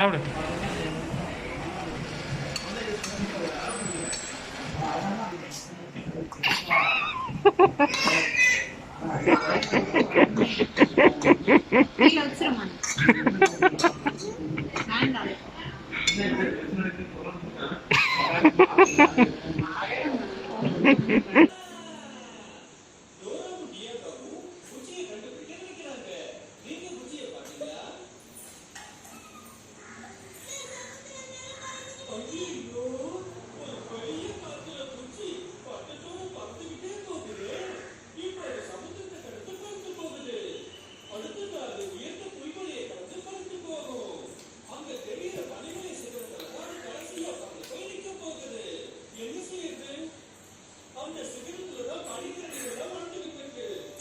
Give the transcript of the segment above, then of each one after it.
சாப்பிடு. கீழே வச்சிருமா வேண்டாம்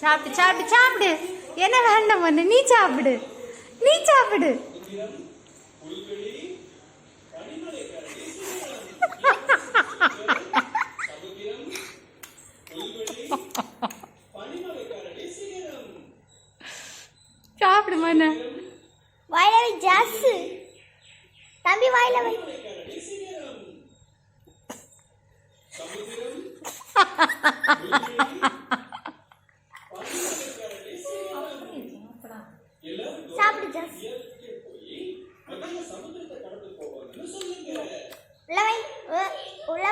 சாப்பிடு சாப்பிடு சாப்பிடு. என்ன வேண்டாம் பண்ணு நீ சாப்பிடு. நீ சாப்பிடு. சாப்பிடு மண்ணு வாயில வை ஜாஸ் தம்பி வாயில வை. சாப்பிடு ஜாஸ். உள்ள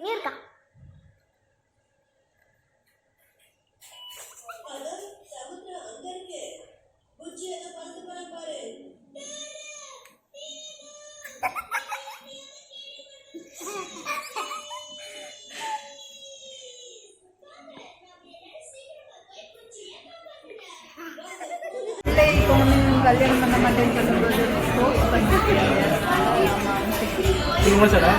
நீ இருக்கா? Kalian menemani jalan-jalan itu, apa yang dikira? Ini masalah?